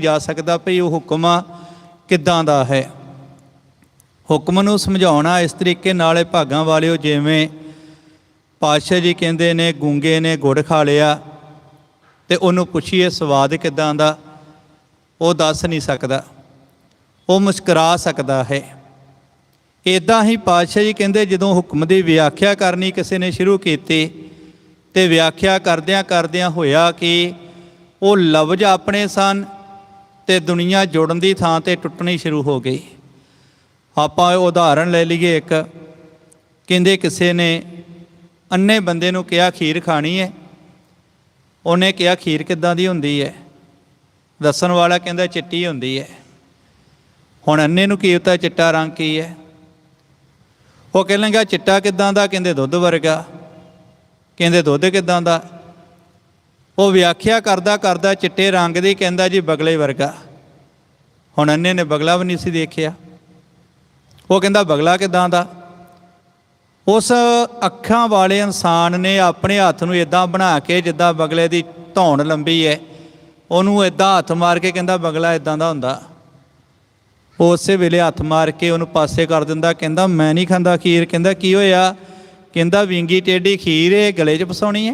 ਜਾ ਸਕਦਾ ਭਈ ਉਹ ਹੁਕਮ ਕਿੱਦਾਂ ਦਾ ਹੈ। ਹੁਕਮ ਨੂੰ ਸਮਝਾਉਣਾ ਇਸ ਤਰੀਕੇ ਨਾਲ ਇਹ ਭਾਗਾਂ ਵਾਲਿਓ ਜਿਵੇਂ ਪਾਤਸ਼ਾਹ ਜੀ ਕਹਿੰਦੇ ਨੇ, ਗੂੰਗੇ ਨੇ ਗੁੜ ਖਾ ਲਿਆ ਤੇ ਉਹਨੂੰ ਪੁੱਛੀਏ ਸਵਾਦ ਕਿੱਦਾਂ ਦਾ, ਉਹ ਦੱਸ ਨਹੀਂ ਸਕਦਾ, ਉਹ ਮੁਸਕਰਾ ਸਕਦਾ ਹੈ। ਇਦਾਂ ਹੀ ਪਾਤਸ਼ਾਹ ਜੀ ਕਹਿੰਦੇ ਜਦੋਂ ਹੁਕਮ ਦੀ ਵਿਆਖਿਆ ਕਰਨੀ ਕਿਸੇ ਨੇ ਸ਼ੁਰੂ ਕੀਤੀ ਤੇ ਵਿਆਖਿਆ ਕਰਦਿਆਂ ਕਰਦਿਆਂ ਹੋਇਆ ਕਿ ਉਹ ਲਫ਼ਜ਼ ਆਪਣੇ ਸਨ ਤੇ ਦੁਨੀਆ ਜੁੜਨ ਦੀ ਥਾਂ ਤੇ ਟੁੱਟਣੀ ਸ਼ੁਰੂ ਹੋ ਗਈ। ਆਪਾਂ ਇਹ ਉਦਾਹਰਣ ਲੈ ਲਈਏ ਇੱਕ। ਕਹਿੰਦੇ ਕਿਸੇ ਨੇ ਅੰਨੇ ਬੰਦੇ ਨੂੰ ਕਿਹਾ, ਖੀਰ ਖਾਣੀ ਹੈ ਉਹਨੇ ਕਿਹਾ, ਖੀਰ ਕਿੱਦਾਂ ਦੀ ਹੁੰਦੀ ਹੈ ਦੱਸਣ ਵਾਲਾ ਕਹਿੰਦਾ, ਚਿੱਟੀ ਹੁੰਦੀ ਹੈ ਹੁਣ ਅੰਨੇ ਨੂੰ ਕੀ ਪਤਾ ਚਿੱਟਾ ਰੰਗ ਕੀ ਹੈ ਉਹ ਕਹਿ ਲੱਗਾ, ਚਿੱਟਾ ਕਿੱਦਾਂ ਦਾ? ਕਹਿੰਦੇ, ਦੁੱਧ ਵਰਗਾ। ਕਹਿੰਦੇ, ਦੁੱਧ ਕਿੱਦਾਂ ਦਾ? ਉਹ ਵਿਆਖਿਆ ਕਰਦਾ ਕਰਦਾ ਚਿੱਟੇ ਰੰਗ ਦੀ ਕਹਿੰਦਾ ਜੀ ਬਗਲੇ ਵਰਗਾ। ਹੁਣ ਅੰਨੇ ਨੇ ਬਗਲਾ ਵੀ ਨਹੀਂ ਸੀ ਦੇਖਿਆ। ਉਹ ਕਹਿੰਦਾ ਬਗਲਾ ਕਿੱਦਾਂ ਦਾ? ਉਸ ਅੱਖਾਂ ਵਾਲੇ ਇਨਸਾਨ ਨੇ ਆਪਣੇ ਹੱਥ ਨੂੰ ਇਦਾਂ ਬਣਾ ਕੇ ਜਿੱਦਾਂ ਬਗਲੇ ਦੀ ਧੌਣ ਲੰਬੀ ਹੈ ਉਹਨੂੰ ਇਦਾਂ ਹੱਥ ਮਾਰ ਕੇ ਕਹਿੰਦਾ ਬਗਲਾ ਇਦਾਂ ਦਾ ਹੁੰਦਾ। ਉਹ ਉਸੇ ਵੇਲੇ ਹੱਥ ਮਾਰ ਕੇ ਉਹਨੂੰ ਪਾਸੇ ਕਰ ਦਿੰਦਾ, ਕਹਿੰਦਾ ਮੈਂ ਨਹੀਂ ਖਾਂਦਾ ਖੀਰ, ਕਹਿੰਦਾ ਕੀ ਹੋਇਆ? ਕਹਿੰਦਾ ਵਿੰਗੀ ਟੇਢੀ ਖੀਰ ਇਹ ਗਲੇ 'ਚ ਫਸਾਉਣੀ ਹੈ